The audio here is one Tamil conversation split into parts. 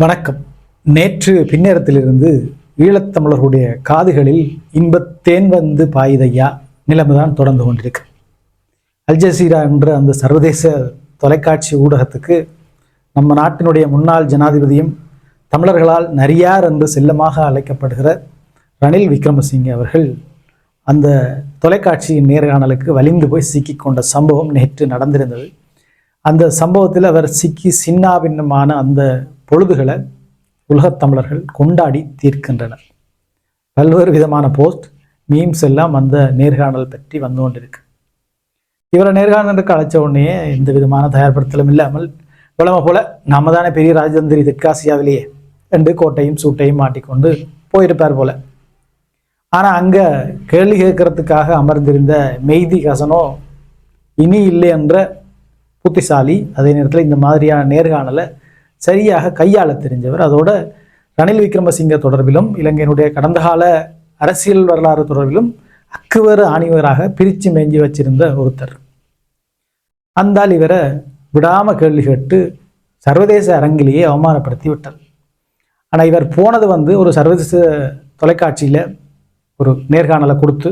வணக்கம். நேற்று பின்னேரத்திலிருந்து ஈழத்தமிழர்களுடைய காதுகளில் இன்பத்தேன் வந்து பாயுதையா நிலைமைதான் தொடர்ந்து கொண்டிருக்கு. அல்ஜசீரா என்ற அந்த சர்வதேச தொலைக்காட்சி ஊடகத்துக்கு நம்ம நாட்டினுடைய முன்னாள் ஜனாதிபதியும் தமிழர்களால் நரியார் என்று செல்லமாக அழைக்கப்படுகிற ரணில் விக்ரமசிங்கே அவர்கள் அந்த தொலைக்காட்சியின் நேர்காணலுக்கு வலிந்து போய் சிக்கிக் கொண்ட சம்பவம் நேற்று நடந்திருந்தது. அந்த சம்பவத்தில் அவர் சிக்கி சின்னாபின்னமான அந்த பொழுதுகளை உலகத் தமிழர்கள் கொண்டாடி தீர்க்கின்றனர். பல்வேறு விதமான போஸ்ட் மீம்ஸ் எல்லாம் அந்த நேர்காணல் பற்றி வந்து கொண்டிருக்கு. இவரை நேர்காணலுக்கு அழைச்ச உடனே எந்த விதமான தயார்படுத்தலும் இல்லாமல் வழமை போல நாம தானே பெரிய ராஜதந்திரி தெற்காசியாவிலேயே ரெண்டு கோட்டையும் சூட்டையும் மாட்டிக்கொண்டு போயிருப்பார் போல. ஆனால் அங்கே கேள்வி கேட்கறதுக்காக அமர்ந்திருந்த மெய்தி ஹசனோ இனி இல்லை என்ற புத்திசாலி அதே நேரத்தில் இந்த மாதிரியான நேர்காணலை சரியாக கையாள தெரிஞ்சவர். அதோட ரணில் விக்ரமசிங்க தொடர்பிலும் இலங்கையினுடைய கடந்த கால அரசியல் வரலாறு தொடர்பிலும் அக்குவரு ஆணிவராக பிரித்து மேஞ்சி வச்சிருந்த ஒருத்தர். அந்தால் இவரை விடாம கேள்வி கேட்டு சர்வதேச அரங்கிலேயே அவமானப்படுத்தி விட்டார். ஆனால் இவர் போனது வந்து ஒரு சர்வதேச தொலைக்காட்சியில் ஒரு நேர்காணலை கொடுத்து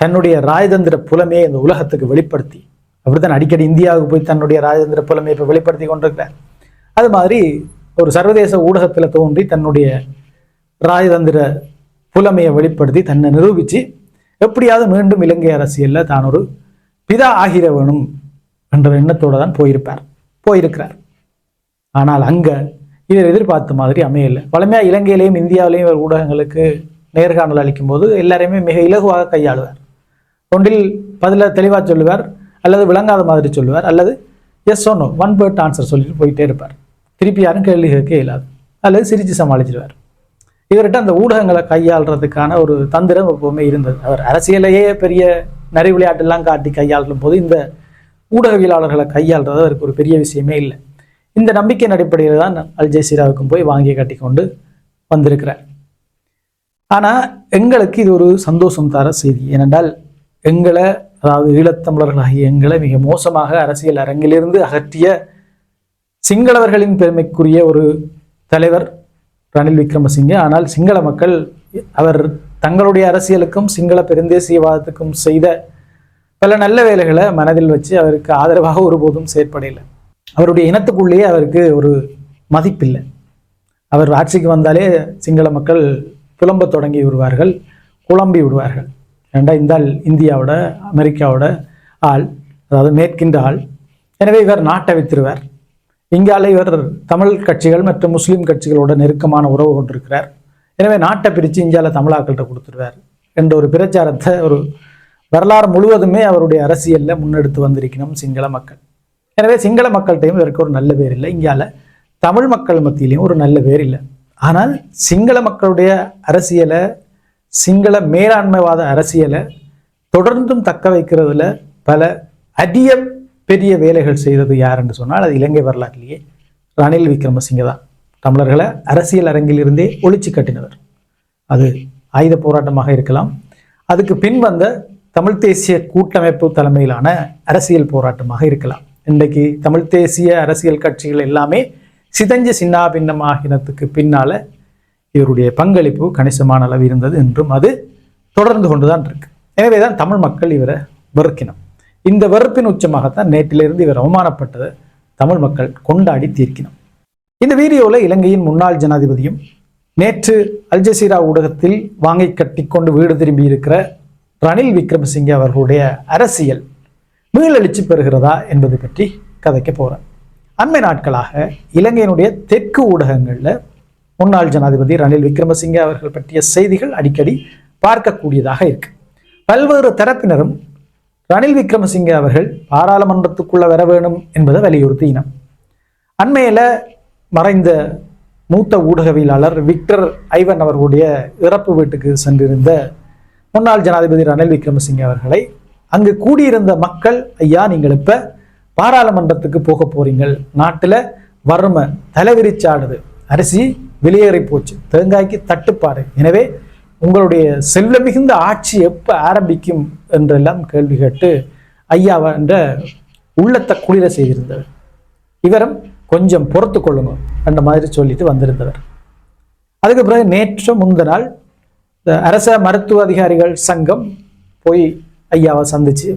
தன்னுடைய ராஜதந்திர புலமையை இந்த உலகத்துக்கு வெளிப்படுத்தி அப்படித்தான் அடிக்கடி இந்தியாவுக்கு போய் தன்னுடைய ராஜதந்திர புலமையை இப்போ வெளிப்படுத்தி கொண்டிருக்கிறார். அது மாதிரி ஒரு சர்வதேச ஊடகத்தில் தோன்றி தன்னுடைய ராஜதந்திர புலமையை வெளிப்படுத்தி தன்னை நிரூபித்து எப்படியாவது மீண்டும் இலங்கை அரசியலில் தான் ஒரு பிதா ஆகிற வேணும் என்ற எண்ணத்தோடு தான் போயிருப்பார் போயிருக்கிறார். ஆனால் அங்கே இவர் எதிர்பார்த்த மாதிரி அமையலை. பழமையாக இலங்கையிலையும் இந்தியாவிலையும் இவர் ஊடகங்களுக்கு நேர்காணல் அளிக்கும் போது எல்லாரையுமே மிக இலகுவாக கையாளுவார். ஒன்றில் பதில தெளிவாக சொல்லுவார் அல்லது விளங்காத மாதிரி சொல்லுவார் அல்லது எஸ் ஒன்னோ ஒன் பேர்ட் ஆன்சர் சொல்லிட்டு போயிட்டே இருப்பார். திருப்பி யாரும் கேள்வி கேட்க இயலாது அல்லது சிரித்து சமாளிச்சிருவார். இவர்கிட்ட அந்த ஊடகங்களை கையாளுறதுக்கான ஒரு தந்திரம் எப்போவுமே இருந்தது. அவர் அரசியலையே பெரிய நரி விளையாட்டெல்லாம் காட்டி கையாளும் போது இந்த ஊடகவியலாளர்களை கையாளுறது அவருக்கு ஒரு பெரிய விஷயமே இல்லை. இந்த நம்பிக்கையின் அடிப்படையில் தான் அல் ஜெசீராவுக்கும் போய் வாங்கி கட்டிக்கொண்டு வந்திருக்கிறார். ஆனால் எங்களுக்கு இது ஒரு சந்தோஷம் தர செய்தி. ஏனென்றால் எங்களை அதாவது ஈழத்தமிழர்களாகிய எங்களை மிக மோசமாக அரசியல் அரங்கிலிருந்து அகற்றிய சிங்களவர்களின் பெருமைக்குரிய ஒரு தலைவர் ரணில் விக்ரமசிங்கே. ஆனால் சிங்கள மக்கள் அவர் தங்களுடைய அரசியலுக்கும் சிங்கள பெருந்தேசியவாதத்துக்கும் செய்த பல நல்ல வேலைகளை மனதில் வச்சு அவருக்கு ஆதரவாக ஒருபோதும் செயற்படையில்லை அவருடைய இனத்துக்குள்ளேயே அவருக்கு ஒரு மதிப்பில்லை. அவர் ஆட்சிக்கு வந்தாலே சிங்கள மக்கள் புலம்ப தொடங்கி விடுவார்கள் குழம்பி விடுவார்கள். ஏண்டா இந்த ஆள் இந்தியாவோட அமெரிக்காவோட ஆள் அதாவது மேற்கின்ற ஆள். எனவே இவர் நாட்டை வித்திருவார். இங்கால இவர் தமிழ் கட்சிகள் மற்றும் முஸ்லீம் கட்சிகளோட நெருக்கமான உறவு கொண்டிருக்கிறார். எனவே நாட்டை பிரித்து இந்தியாவில் தமிழாக்கள்கிட்ட கொடுத்துருவார் என்ற ஒரு பிரச்சாரத்தை ஒரு வரலாறு முழுவதுமே அவருடைய அரசியலில் முன்னெடுத்து வந்திருக்கணும் சிங்கள மக்கள். எனவே சிங்கள மக்கள்கிட்டையும் இவருக்கு ஒரு நல்ல பேர் இல்லை. இங்கால தமிழ் மக்கள் மத்தியிலையும் ஒரு நல்ல பேர் இல்லை. ஆனால் சிங்கள மக்களுடைய அரசியலை சிங்கள மேலாண்மைவாத அரசியலை தொடர்ந்தும் தக்க வைக்கிறதுல பல அரிய பெரிய வேலைகள் செய்தது யார் என்று சொன்னால் அது இலங்கை வரலாற்றிலேயே ரணில் விக்ரமசிங்க தான். தமிழர்களை அரசியல் அரங்கிலிருந்தே ஒழிச்சு கட்டினவர். அது ஆயுத போராட்டமாக இருக்கலாம். அதுக்கு பின் வந்த தமிழ் தேசிய கூட்டமைப்பு தலைமையிலான அரசியல் போராட்டமாக இருக்கலாம். இன்றைக்கு தமிழ் தேசிய அரசியல் கட்சிகள் எல்லாமே சிதஞ்ச சின்னாபின்னமாகினத்துக்கு பின்னால இவருடைய பங்களிப்பு கணிசமான அளவு இருந்தது என்றும் அது தொடர்ந்து கொண்டுதான் இருக்கு. எனவே தான் தமிழ் மக்கள் இவரை வெறுக்கினோம். இந்த வெறுப்பின் உச்சமாகத்தான் நேற்றிலிருந்து இவர் அவமானப்பட்டது தமிழ் மக்கள் கொண்டாடி தீர்க்கினோம் இந்த வீடியோவில் இலங்கையின் முன்னாள் ஜனாதிபதியும் நேற்று அல்ஜசீரா ஊடகத்தில் வாங்கி கட்டிக்கொண்டு வீடு திரும்பி இருக்கிற ரணில் விக்ரமசிங்கே அவர்களுடைய அரசியல் மீளெழுச்சி பெறுகிறதா என்பது பற்றி கதைக்க போகிறேன் அண்மை நாட்களாக இலங்கையினுடைய தெற்கு ஊடகங்களில் முன்னாள் ஜனாதிபதி ரணில் விக்ரமசிங்கே அவர்கள் பற்றிய செய்திகள் அடிக்கடி பார்க்கக்கூடியதாக இருக்கு. பல்வேறு தரப்பினரும் ரணில் விக்ரமசிங்கே அவர்கள் பாராளுமன்றத்துக்குள்ள வர வேணும் என்பதை வலியுறுத்தினம் அண்மையில் மறைந்த மூத்த ஊடகவியலாளர் விக்டர் ஐவன் அவர்களுடைய இறப்பு வீட்டுக்கு சென்றிருந்த முன்னாள் ஜனாதிபதி ரணில் விக்ரமசிங்கே அவர்களை அங்கு கூடியிருந்த மக்கள் ஐயா நீங்கள் இப்போ பாராளுமன்றத்துக்கு போக போறீங்கள்? நாட்டில் வறுமை தலைவிரிச்சாடுது. அரிசி வெளியேறி போச்சு. தேங்காய்க்கு தட்டுப்பாடு. எனவே உங்களுடைய செல்வ மிகுந்த ஆட்சி எப்போ ஆரம்பிக்கும் என்றெல்லாம் கேள்வி கேட்டு ஐயா என்ற உள்ளத்தை குளிர செய்திருந்தவர். இவரும் கொஞ்சம் பொறுத்து கொள்ளுங்க அந்த மாதிரி சொல்லிட்டு வந்திருந்தவர். அதுக்கு பிறகு நேற்று முந்த நாள் இந்த அரச மருத்துவ அதிகாரிகள் சங்கம் போய் ஐயாவை சந்திச்சு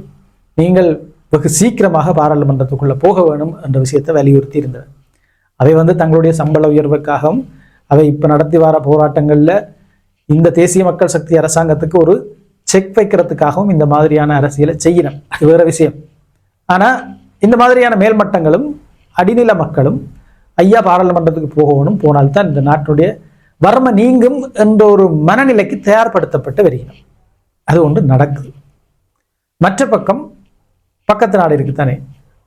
நீங்கள் வெகு சீக்கிரமாக பாராளுமன்றத்துக்குள்ளே போக வேணும் என்ற விஷயத்தை வலியுறுத்தி இருந்தது அவை வந்து தங்களுடைய சம்பள உயர்வுக்காகவும் அவை இப்போ நடத்தி வர போராட்டங்களில் இந்த தேசிய மக்கள் சக்தி அரசாங்கத்துக்கு ஒரு செக் வைக்கிறதுக்காகவும் இந்த மாதிரியான அரசியலை செய்யணும். அது வேற விஷயம். ஆனால் இந்த மாதிரியான மேல்மட்டங்களும் அடிநில மக்களும் ஐயா பாராளுமன்றத்துக்கு போகணும் போனால்தான் இந்த நாட்டுடைய வறுமை நீங்கும் என்ற ஒரு மனநிலைக்கு தயார்படுத்தப்பட்டு வருகிறோம் அது ஒன்று நடக்குது. மற்ற பக்கம் பக்கத்து நாடு இருக்குத்தானே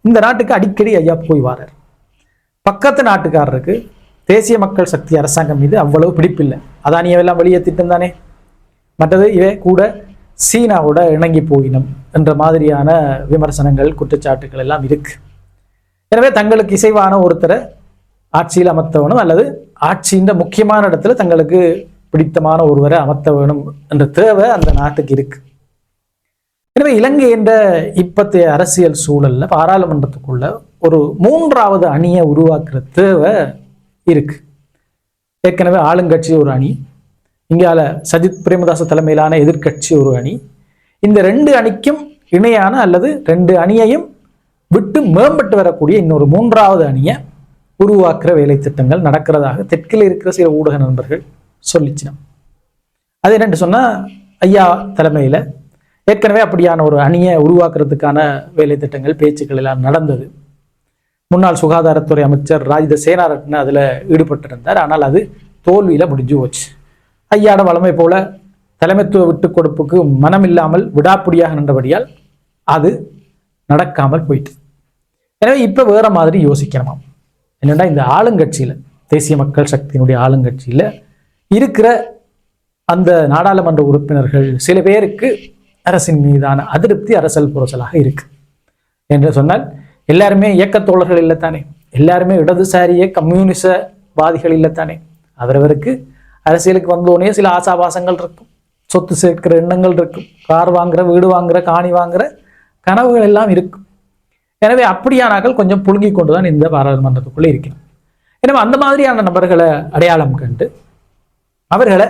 இந்த நாட்டுக்கு அடிக்கடி ஐயா போய் வாரார். பக்கத்து நாட்டுக்காரருக்கு தேசிய மக்கள் சக்தி அரசாங்கம் மீது அவ்வளவு பிடிப்பில்லை. அதானியவெல்லாம் திட்டம் தானே மற்றது இவை கூட சீனாவோட இணங்கி போயினம் என்ற மாதிரியான விமர்சனங்கள் குற்றச்சாட்டுகள் எல்லாம் இருக்கு. எனவே தங்களுக்கு இசைவான ஒருத்தரை ஆட்சியில் அமர்த்த வேணும் அல்லது ஆட்சியின் முக்கியமான இடத்துல தங்களுக்கு பிடித்தமான ஒருவரை அமர்த்த வேணும் என்ற தேவை அந்த நாட்டுக்கு இருக்கு. எனவே இலங்கை என்ற இப்பத்தைய அரசியல் சூழல்ல பாராளுமன்றத்துக்குள்ள ஒரு மூன்றாவது அணியை உருவாக்குற தேவை இருக்கு. ஏற்கனவே ஆளுங்கட்சி ஒரு அணி இங்கால சஜித் பிரேமதாச தலைமையிலான எதிர்க்கட்சி ஒரு அணி. இந்த ரெண்டு அணிக்கும் இணையான அல்லது ரெண்டு அணியையும் விட்டு மேம்பட்டு வரக்கூடிய இன்னொரு மூன்றாவது அணியை உருவாக்குற வேலை திட்டங்கள் நடக்கிறதாக தெற்கில் இருக்கிற சில ஊடக நண்பர்கள் சொல்லிச்சினோம். அது என்னென்று சொன்னால் ஐயா தலைமையில் ஏற்கனவே அப்படியான ஒரு அணியை உருவாக்குறதுக்கான வேலை திட்டங்கள் பேச்சுக்கள் எல்லாம் நடந்தது. முன்னாள் சுகாதாரத்துறை அமைச்சர் ராஜித சேனாரட்ன அதில் ஈடுபட்டிருந்தார். ஆனால் அது தோல்வியில் முடிஞ்சு போச்சு. கையாட வளமை போல தலைமைத்துவ விட்டுக் கொடுப்புக்கு மனம் இல்லாமல் விடாப்பிடியாக நின்றபடியால் அது நடக்காமல் போயிட்டு. எனவே இப்போ வேற மாதிரி யோசிக்கணுமாம் என்னென்னா இந்த ஆளுங்கட்சியில் தேசிய மக்கள் சக்தியினுடைய ஆளுங்கட்சியில் இருக்கிற அந்த நாடாளுமன்ற உறுப்பினர்கள் சில பேருக்கு அரசின் மீதான அதிருப்தி அரசல் புரசலாக இருக்கு. என்று சொன்னால் எல்லாருமே இயக்கத்தோழர்கள் இல்லைத்தானே? எல்லாருமே இடதுசாரிய கம்யூனிசவாதிகள் இல்லைத்தானே? அவரவருக்கு அரசியலுக்கு வந்தோடனே சில ஆசாபாசங்கள் இருக்கும். சொத்து சேர்க்கிற எண்ணங்கள் இருக்கும். கார் வாங்குற வீடு வாங்குற காணி வாங்குற கனவுகள் எல்லாம் இருக்கும். எனவே அப்படியானாக்கள் கொஞ்சம் புழுங்கி கொண்டு தான் இந்த பாராளுமன்றத்துக்குள்ளே இருக்கிறோம். எனவே அந்த மாதிரியான நபர்களை அடையாளம் கண்டு அவர்களை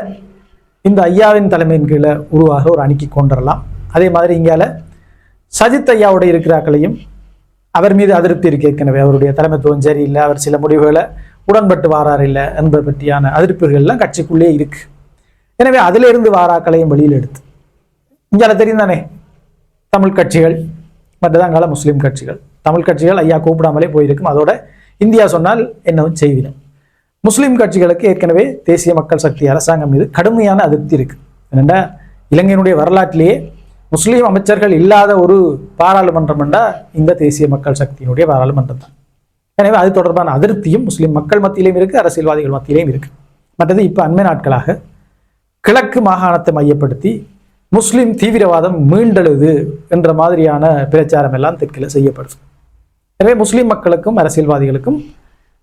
இந்த ஐயாவின் தலைமையின் கீழே உருவாக ஒரு அணிக்கு கொண்டுடலாம் அதே மாதிரி இங்கால சஜித் ஐயாவோட இருக்கிறாக்களையும் அவர் மீது அதிருப்தி இருக்கு ஏற்கனவே. அவருடைய தலைமைத்துவம் சரியில்லை. அவர் சில முடிவுகளை உடன்பட்டு வாரார் இல்லை என்பது பற்றியான அதிருப்திகள்லாம் கட்சிக்குள்ளே இருக்கு. எனவே அதிலிருந்து வாராக்களையும் வெளியில் எடுத்து இங்கே தெரியும் தானே? தமிழ் கட்சிகள் மற்றதாங்கால முஸ்லீம் கட்சிகள். தமிழ் கட்சிகள் ஐயா கூப்பிடாமலே போயிருக்கும். அதோட இந்தியா சொன்னால் என்னவும் செய்வினும் முஸ்லீம் கட்சிகளுக்கு ஏற்கனவே தேசிய மக்கள் சக்தி அரசாங்கம் மீது கடுமையான அதிருப்தி இருக்கு. என்னென்னா இலங்கையினுடைய வரலாற்றிலேயே முஸ்லீம் அமைச்சர்கள் இல்லாத ஒரு பாராளுமன்றம் என்றால் இந்த தேசிய மக்கள் சக்தியினுடைய பாராளுமன்றம் தான். எனவே அது தொடர்பான அதிருப்தியும் முஸ்லீம் மக்கள் மத்தியிலையும் இருக்கு அரசியல்வாதிகள் மத்தியிலையும் இருக்கு. மற்றது இப்போ அண்மை நாட்களாக கிழக்கு மாகாணத்தை மையப்படுத்தி முஸ்லிம் தீவிரவாதம் மீண்டெழுது என்ற மாதிரியான பிரச்சாரம் எல்லாம் தெற்கில் செய்யப்படுது. எனவே முஸ்லிம் மக்களுக்கும் அரசியல்வாதிகளுக்கும்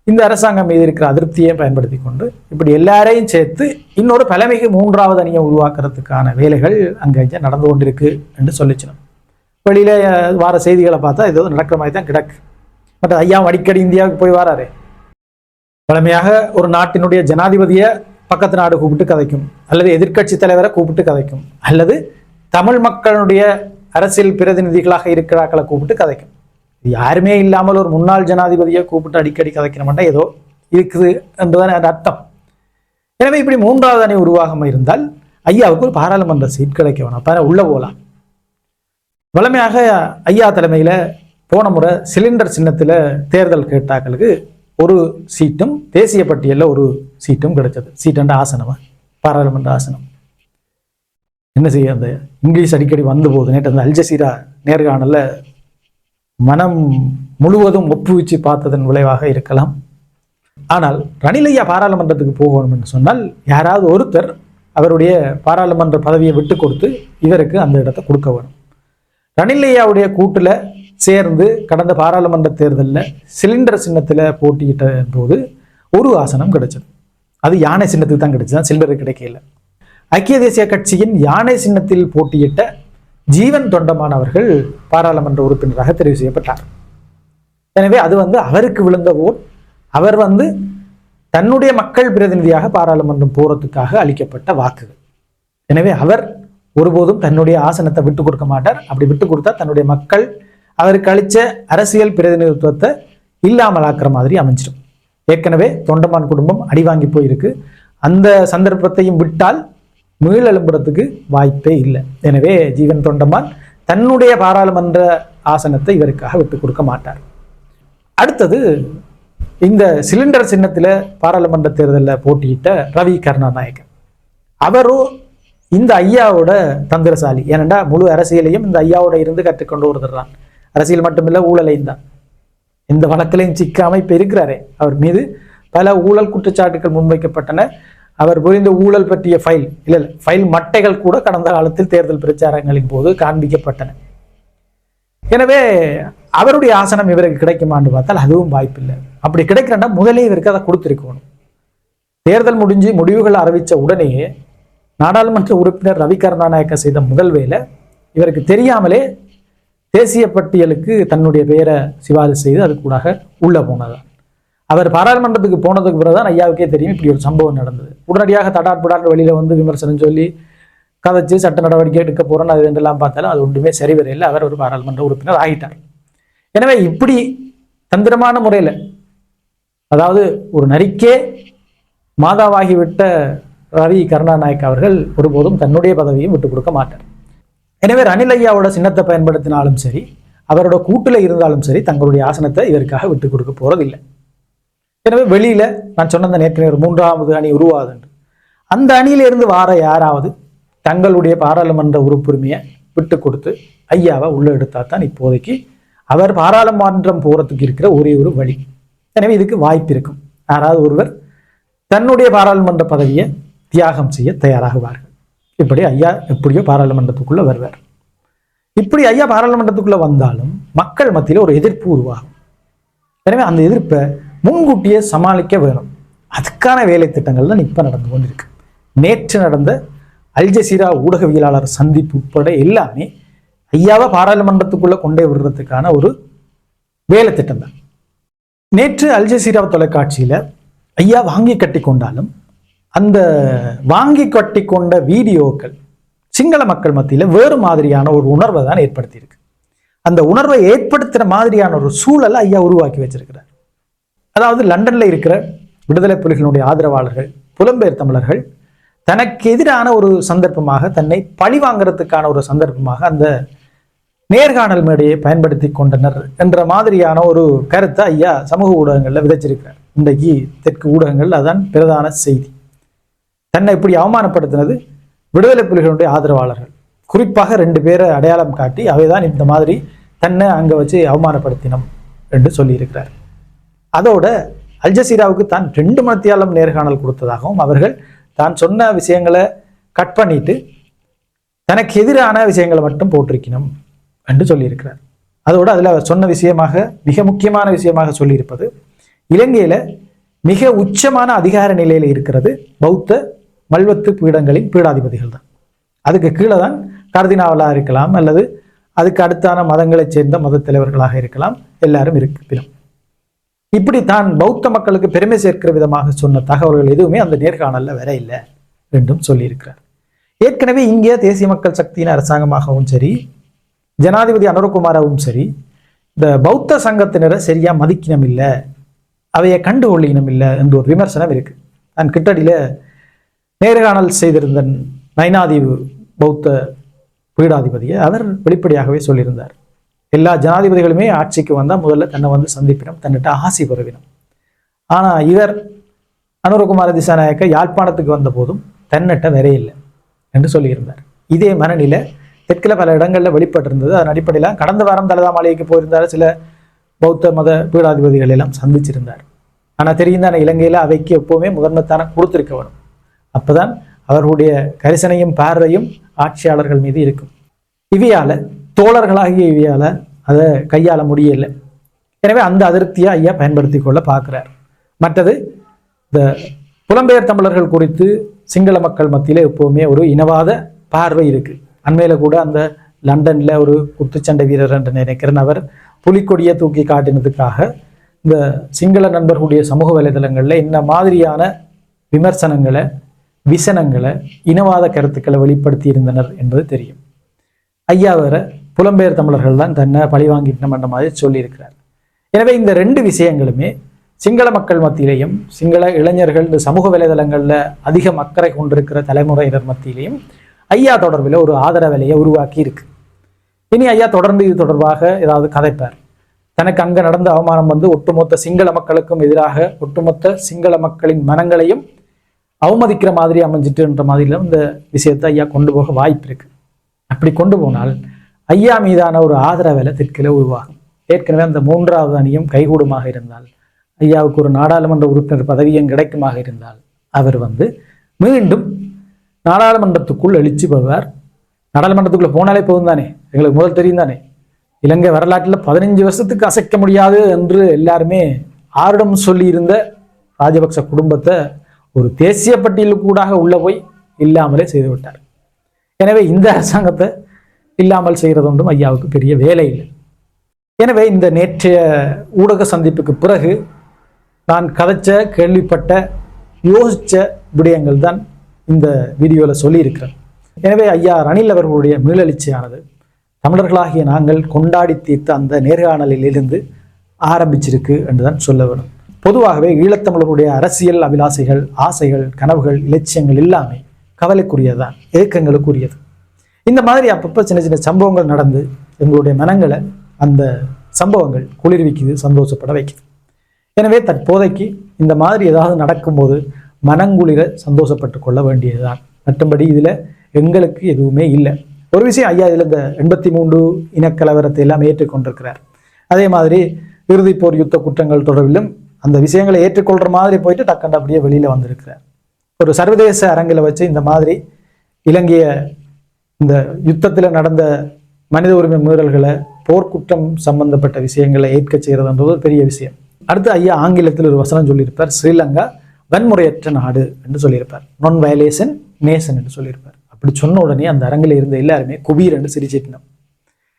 இந்த அரசாங்கம் மீது இருக்கிற அதிருப்தியை பயன்படுத்தி கொண்டு இப்படி எல்லாரையும் சேர்த்து இன்னொரு பழமைக்கு மூன்றாவது அணியை உருவாக்குறதுக்கான வேலைகள் அங்கே நடந்து கொண்டிருக்கு என்று சொல்லிச்சினோம் வெளியில வார செய்திகளை பார்த்தா ஏதோ நடக்கிற மாதிரி தான் கிடக்கு. பட் ஐயா அடிக்கடி இந்தியாவுக்கு போய் வராரு. பழமையாக ஒரு நாட்டினுடைய ஜனாதிபதியை பக்கத்து நாடு கூப்பிட்டு கதைக்கும். அல்லது எதிர்க்கட்சி தலைவரை கூப்பிட்டு கதைக்கும். அல்லது தமிழ் மக்களுடைய அரசியல் பிரதிநிதிகளாக இருக்கிறாக்களை கூப்பிட்டு கதைக்கும். இது யாருமே இல்லாமல் ஒரு முன்னாள் ஜனாதிபதியை கூப்பிட்டு அடிக்கடி கதைக்கணும்னா ஏதோ இருக்குது என்றுதான் அது அர்த்தம். எனவே இப்படி மூன்றாவது அணி உருவாகாமல் இருந்தால் ஐயாவுக்கு ஒரு பாராளுமன்ற சீட் கிடைக்க வேணும். அப்ப உள்ள போகலாம் வளமையாக ஐயா தலைமையில் போன முறை சிலிண்டர் சின்னத்தில் தேர்தல் கேட்டாக்களுக்கு ஒரு சீட்டும் தேசிய பட்டியலில் ஒரு சீட்டும் கிடைச்சது. சீட்டண்ட ஆசனமா? பாராளுமன்ற ஆசனம். என்ன செய்ய அந்த இங்கிலீஷ் அடிக்கடி வந்து போகுது. நேற்று அந்த அல்ஜசீரா நேர்காணலில் மனம் முழுவதும் ஒப்புவிச்சு பார்த்ததன் விளைவாக இருக்கலாம். ஆனால் ரணிலையா பாராளுமன்றத்துக்கு போகணும் என்று சொன்னால் யாராவது ஒருத்தர் அவருடைய பாராளுமன்ற பதவியை விட்டு கொடுத்து இவருக்கு அந்த இடத்தை கொடுக்க வேணும். ரணிலையாவுடைய கூட்டில் சேர்ந்து கடந்த பாராளுமன்ற தேர்தலில் சிலிண்டர் சின்னத்தில் போட்டியிட்ட போது ஒரு ஆசனம் கிடைச்சது. அது யானை சின்னத்துக்கு தான் கிடைச்சது. சில்வர் கிடைக்கல. ஐக்கிய தேசிய கட்சியின் யானை சின்னத்தில் போட்டியிட்ட ஜீவன் தொண்டமான் அவர்கள் பாராளுமன்ற உறுப்பினராக தெரிவு செய்யப்பட்டார். எனவே அது வந்து அவருக்கு விழுந்த ஓட். அவர் வந்து தன்னுடைய மக்கள் பிரதிநிதியாக பாராளுமன்றம் போறதுக்காக அளிக்கப்பட்ட வாக்குகள். எனவே அவர் ஒருபோதும் தன்னுடைய ஆசனத்தை விட்டு கொடுக்க மாட்டார். அப்படி விட்டு கொடுத்தா தன்னுடைய மக்கள் அவருக்கு கழிச்ச அரசியல் பிரதிநிதித்துவத்தை இல்லாமலாக்குற மாதிரி அமைஞ்சிடும். ஏற்கனவே தொண்டமான் குடும்பம் அடி வாங்கி போயிருக்கு. அந்த சந்தர்ப்பத்தையும் விட்டால் மீளெழும்புறதுக்கு வாய்ப்பே இல்லை. எனவே ஜீவன் தொண்டமான் தன்னுடைய பாராளுமன்ற ஆசனத்தை இவருக்காக விட்டு கொடுக்க மாட்டார். அடுத்தது இந்த சிலிண்டர் சின்னத்தில் பாராளுமன்ற தேர்தலில் போட்டியிட்ட ரவி கருணாநாயகன். அவரும் இந்த ஐயாவோட தந்திரசாலி. ஏனெண்டா முழு அரசியலையும் இந்த ஐயாவோட இருந்து கற்றுக்கொண்டு வருதுறான் அரசியல் மட்டுமில்லை ஊழலையும் தான். இந்த வழக்கிலையும் சிக்காமல் இப்போ இருக்கிறாரே. அவர் மீது பல ஊழல் குற்றச்சாட்டுகள் முன்வைக்கப்பட்டன. அவர் புரிந்த ஊழல் பற்றிய ஃபைல் இல்ல இல்லை ஃபைல் மட்டைகள் கூட கடந்த காலத்தில் தேர்தல் பிரச்சாரங்களின் போது காண்பிக்கப்பட்டன. எனவே அவருடைய ஆசனம் இவருக்கு கிடைக்குமான்னு பார்த்தால் அதுவும் வாய்ப்பில்லை. அப்படி கிடைக்கிறன்னா முதலே இவருக்கு அதை கொடுத்திருக்கணும். தேர்தல் முடிஞ்சு முடிவுகள் அறிவித்த உடனேயே நாடாளுமன்ற உறுப்பினர் ரவி கருணாநாயக்க செய்த முதல் வேலை இவருக்கு தெரியாமலே தேசிய பட்டியலுக்கு தன்னுடைய பெயரை சிபாரிசு செய்து அது கூடாக உள்ளே போனதான் அவர் பாராளுமன்றத்துக்கு போனதுக்கு பிறகுதான் ஐயாவுக்கே தெரியும் இப்படி ஒரு சம்பவம் நடந்தது. உடனடியாக தடாட் புடாட் வந்து விமர்சனம் சொல்லி கதைச்சு சட்ட நடவடிக்கை எடுக்க போறோம்னு அது என்றெல்லாம் பார்த்தாலும் அது ஒன்றுமே சரி வரையில் அவர் ஒரு பாராளுமன்ற உறுப்பினர் ஆகிட்டார் எனவே இப்படி தந்திரமான முறையில் அதாவது ஒரு நரிக்கே மாதாவாகிவிட்ட ரவி கருணாநாயக் அவர்கள் ஒருபோதும் தன்னுடைய பதவியும் விட்டுக் கொடுக்க மாட்டார். எனவே ரணில் ஐயாவோட சின்னத்தை பயன்படுத்தினாலும் சரி அவரோட கூட்டுல இருந்தாலும் சரி தங்களுடைய ஆசனத்தை இதற்காக விட்டு கொடுக்க போறதில்லை. எனவே வெளியில நான் சொன்ன அந்த நேற்று மூன்றாவது அணி உருவாது என்று அந்த அணியிலிருந்து வார யாராவது தங்களுடைய பாராளுமன்ற உறுப்புரிமையை விட்டு கொடுத்து ஐயாவை உள்ள எடுத்தா தான் இப்போதைக்கு அவர் பாராளுமன்றம் போறதுக்கு இருக்கிற ஒரே ஒரு வழி. எனவே இதுக்கு வாய்ப்பு இருக்கும். யாராவது ஒருவர் தன்னுடைய பாராளுமன்ற பதவியை தியாகம் செய்ய தயாராகுவார்கள். இப்படி ஐயா எப்படியோ பாராளுமன்றத்துக்குள்ள வருவார். இப்படி ஐயா பாராளுமன்றத்துக்குள்ள வந்தாலும் மக்கள் மத்தியில் ஒரு எதிர்ப்பு உருவாகும். எனவே அந்த எதிர்ப்பை முன்கூட்டியே சமாளிக்க வேணும். அதுக்கான வேலை திட்டங்கள் தான் இப்போ நடந்து கொண்டிருக்கு. நேற்று நடந்த அல்ஜசீரா ஊடகவியலாளர் சந்திப்பு உட்பட எல்லாமே ஐயாவை பாராளுமன்றத்துக்குள்ளே கொண்டே விடுறதுக்கான ஒரு வேலை திட்டம் தான். நேற்று அல்ஜசீரா தொலைக்காட்சியில் ஐயா வாங்கி கட்டி கொண்டாலும் அந்த வாங்கி கட்டி கொண்ட வீடியோக்கள் சிங்கள மக்கள் மத்தியில் வேறு மாதிரியான ஒரு உணர்வை தான் ஏற்படுத்தியிருக்கு. அந்த உணர்வை ஏற்படுத்துகிற மாதிரியான ஒரு சூழலை ஐயா உருவாக்கி வச்சிருக்கிறார். அதாவது லண்டனில் இருக்கிற விடுதலை புலிகளுடைய ஆதரவாளர்கள் புலம்பெயர் தமிழர்கள் தனக்கு எதிரான ஒரு சந்தர்ப்பமாக தன்னை பழி வாங்குறதுக்கான ஒரு சந்தர்ப்பமாக அந்த நேர்காணல் மேடையை பயன்படுத்தி கொண்டனர் என்ற மாதிரியான ஒரு கருத்தை ஐயா சமூக ஊடகங்களில் விதைச்சிருக்கிறார். இன்றைக்கு தெற்கு ஊடகங்கள் அதான் பிரதான செய்தி. தன்னை இப்படி அவமானப்படுத்தினது? விடுதலை புலிகளுடைய ஆதரவாளர்கள். குறிப்பாக ரெண்டு பேரை அடையாளம் காட்டி அவைதான் இந்த மாதிரி தன்னை அங்கே வச்சு அவமானப்படுத்தினோம் என்று சொல்லியிருக்கிறார். அதோட அல்ஜசீராவுக்கு தான் ரெண்டு மத்தியாலம் நேர்காணல் கொடுத்ததாகவும் அவர்கள் தான் சொன்ன விஷயங்களை கட் பண்ணிட்டு தனக்கு எதிரான விஷயங்களை மட்டும் போட்டிருக்கணும் என்று சொல்லியிருக்கிறார். அதோடு அதில் அவர் சொன்ன விஷயமாக மிக முக்கியமான விஷயமாக சொல்லியிருப்பது இலங்கையில் மிக உச்சமான அதிகார நிலையில் இருக்கிறது பௌத்த மல்வத்து பீடங்களின் பீடாதிபதிகள் தான் அதுக்கு கீழே தான் கர்தினாவலாக இருக்கலாம் அல்லது அதுக்கு அடுத்தான மதங்களைச் சேர்ந்த மதத்தலைவர்களாக இருக்கலாம். எல்லாரும் இருப்பினும். இப்படி தான் பௌத்த மக்களுக்கு பெருமை சேர்க்கிற விதமாக சொன்ன தகவல்கள் எதுவுமே அந்த நேர்காணலில் வர இல்லை என்றும் சொல்லியிருக்கிறார். ஏற்கனவே இங்கே தேசிய மக்கள் சக்தியின் அரசாங்கமாகவும் சரி ஜனாதிபதி அனுரகுமாராவும் சரி இந்த பௌத்த சங்கத்தினரை சரியா மதிக்கினம் இல்லை அவையை கண்டு கொள்ளினம் இல்லை என்று ஒரு விமர்சனம் இருக்கு. நான் கிட்டடியில நேர்காணல் செய்திருந்த நைனாதீவு பௌத்த பீடாதிபதியை அவர் வெளிப்படையாகவே சொல்லியிருந்தார். எல்லா ஜனாதிபதிகளுமே ஆட்சிக்கு வந்தால் முதல்ல தன்னை வந்து சந்திப்பினோம் தன்னிட்ட ஆசி பரவினோம் ஆனால் இவர் அனுரகுமார திசாநாயக்க யாழ்ப்பாணத்துக்கு வந்த போதும் தன்னிட்ட வரையில்லை என்று சொல்லியிருந்தார். இதே மனநிலை தெற்கில் பல இடங்களில் வெளிப்பட்டிருந்தது. அதன் அடிப்படையில் கடந்த வாரம் தலதா மாளிகைக்கு போயிருந்தார். சில பௌத்த மத பீடாதிபதிகள் எல்லாம் சந்திச்சிருந்தார். ஆனால் தெரியும் தானே இலங்கையில் அவைக்கு எப்போவுமே முதன்மைத்தான கொடுத்துருக்க வேணும். அப்போதான் அவர்களுடைய கரிசனையும் பார்வையும் ஆட்சியாளர்கள் மீது இருக்கும். இவியால தோழர்களாகிய இவியால அதை கையாள முடியல. எனவே அந்த அதிருப்தியை ஐயா பயன்படுத்தி கொள்ள பார்க்கிறார். மற்றது இந்த புலம்பெயர் தமிழர்கள் குறித்து சிங்கள மக்கள் மத்தியில் எப்போவுமே ஒரு இனவாத பார்வை இருக்குது அண்மையில் கூட அந்த லண்டனில் ஒரு குத்துச்சண்டை வீரர் என்று நினைக்கிறேன் அவர் புலிக்கொடியை தூக்கி காட்டினதுக்காக இந்த சிங்கள நண்பர்களுடைய சமூக வலைதளங்களில் இந்த மாதிரியான விமர்சனங்களை விசனங்களை இனவாத கருத்துக்களை வெளிப்படுத்தி இருந்தனர் என்பது தெரியும். ஐயா வேற புலம்பெயர் தமிழர்கள் தான் தன்னை பழி வாங்கிட்டோம் என்ற மாதிரி சொல்லியிருக்கிறார். எனவே இந்த ரெண்டு விஷயங்களுமே சிங்கள மக்கள் மத்தியிலையும் சிங்கள இளைஞர்கள் இந்த சமூக வலைதளங்களில் அதிக அக்கறை கொண்டிருக்கிற தலைமுறையினர் மத்தியிலையும் ஐயா தொடர்பில் ஒரு ஆதரவலையை உருவாக்கி இருக்கு. இனி ஐயா தொடர்ந்து இது தொடர்பாக ஏதாவது கதைப்பார். தனக்கு அங்க நடந்த அவமானம் வந்து ஒட்டுமொத்த சிங்கள மக்களுக்கும் எதிராக ஒட்டுமொத்த சிங்கள மக்களின் மனங்களையும் அவமதிக்கிற மாதிரி அமைஞ்சிட்டுன்ற மாதிரில இந்த விஷயத்தை ஐயா கொண்டு போக வாய்ப்பு இருக்கு. அப்படி கொண்டு போனால் ஐயா மீதான ஒரு ஆதரவேலை தெற்கில உருவாகும். ஏற்கனவே அந்த மூன்றாவது அணியும் கைகூடுமாக இருந்தால் ஐயாவுக்கு ஒரு நாடாளுமன்ற உறுப்பினர் பதவியும் கிடைக்குமாக இருந்தால் அவர் வந்து மீண்டும் நாடாளுமன்றத்துக்குள் எழுச்சி பெறுவார். நாடாளுமன்றத்துக்குள்ள போனாலே போதும் தானே? எங்களுக்கு முதல் தெரியும் தானே? இலங்கை வரலாற்றில் பதினஞ்சு வருஷத்துக்கு அசைக்க முடியாது என்று எல்லாருமே ஆரிடம் சொல்லியிருந்த ராஜபக்ச குடும்பத்தை ஒரு தேசிய பட்டியலுக்கு கூடாக உள்ள போய் இல்லாமலே செய்துவிட்டார் எனவே இந்த அரசாங்கத்தை இல்லாமல் செய்கிறது ஒன்றும் ஐயாவுக்கு பெரிய வேலை இல்லை. எனவே இந்த நேற்றைய ஊடக சந்திப்புக்கு பிறகு நான் கதைச்ச கேள்விப்பட்ட யோசித்த விடயங்கள் தான் இந்த வீடியோவில் சொல்லியிருக்கிறேன். எனவே ஐயா ரணில் அவர்களுடைய மீளெழுச்சியானது தமிழர்களாகிய நாங்கள் கொண்டாடி தீர்த்த அந்த நேர்காணலிலிருந்து ஆரம்பிச்சிருக்கு என்று தான் சொல்ல வேணும். பொதுவாகவே ஈழத்தமிழர்களுடைய அரசியல் அபிலாசைகள் ஆசைகள் கனவுகள் இலட்சியங்கள் எல்லாமே கவலைக்குரியதுதான் ஏக்கங்களுக்குரியது. இந்த மாதிரி அப்பப்போ சின்ன சின்ன சம்பவங்கள் நடந்து எங்களுடைய மனங்களை அந்த சம்பவங்கள் குளிர்விக்குது சந்தோஷப்பட வைக்குது. எனவே தற்போதைக்கு இந்த மாதிரி ஏதாவது நடக்கும்போது மனங்குளிர சந்தோஷப்பட்டு கொள்ள வேண்டியதுதான். மற்றபடி இதில் எங்களுக்கு எதுவுமே இல்லை. ஒரு விஷயம் ஐயா இதில் இந்த எண்பத்தி மூன்று இனக்கலவரத்தை எல்லாம் ஏற்றுக்கொண்டிருக்கிறார். அதே மாதிரி இறுதிப்போர் யுத்த குற்றங்கள் தொடர்பிலும் அந்த விஷயங்களை ஏற்றுக்கொள்கிற மாதிரி போயிட்டு டக்குன்னு அப்படியே வெளியில் வந்திருக்கிறார் ஒரு சர்வதேச அரங்கில் வச்சு இந்த மாதிரி இலங்கைய இந்த யுத்தத்தில் நடந்த மனித உரிமை மீறல்களை போர்க்குற்றம் சம்பந்தப்பட்ட விஷயங்களை ஏற்க செய்கிறதுன்றது ஒரு பெரிய விஷயம். அடுத்து ஐயா ஆங்கிலத்தில் ஒரு வசனம் சொல்லியிருப்பார். ஸ்ரீலங்கா வன்முறையற்ற நாடு என்று சொல்லியிருப்பார். நான் வயலேஷன் நேசன் என்று சொல்லியிருப்பார். அப்படி சொன்ன உடனே அந்த அரங்கில் இருந்த எல்லாருமே குபீர் என்று சிரிச்சிட்டோம்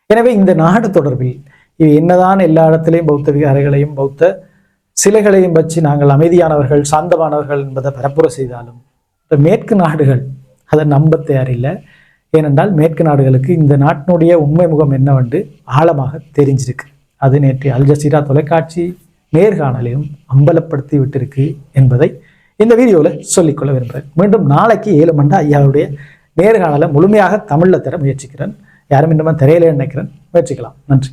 எனவே இந்த நாடு தொடர்பில் இது என்னதான் எல்லா இடத்துலையும் பௌத்த விகாரைகளையும் பௌத்த சிலைகளையும் வச்சு நாங்கள் அமைதியானவர்கள் சாந்தமானவர்கள் என்பதை பரப்புரை செய்தாலும் இந்த மேற்கு நாடுகள் அதை நம்ப தயாரில்லை. ஏனென்றால் மேற்கு நாடுகளுக்கு இந்த நாட்டினுடைய உண்மை முகம் என்னவென்று ஆழமாக தெரிஞ்சிருக்கு. அது நேற்று அல்ஜசீரா தொலைக்காட்சி நேர்காணலையும் அம்பலப்படுத்தி விட்டிருக்கு என்பதை இந்த வீடியோவில் சொல்லிக்கொள்ள விரும்புகிறேன். மீண்டும் நாளைக்கு ஏழு மண்டா ஐயாவுடைய நேர்காணலை முழுமையாக தமிழில் தர முயற்சிக்கிறேன். யாரும் இன்னமும் தெரியல நினைக்கிறேன். முயற்சிக்கலாம். நன்றி.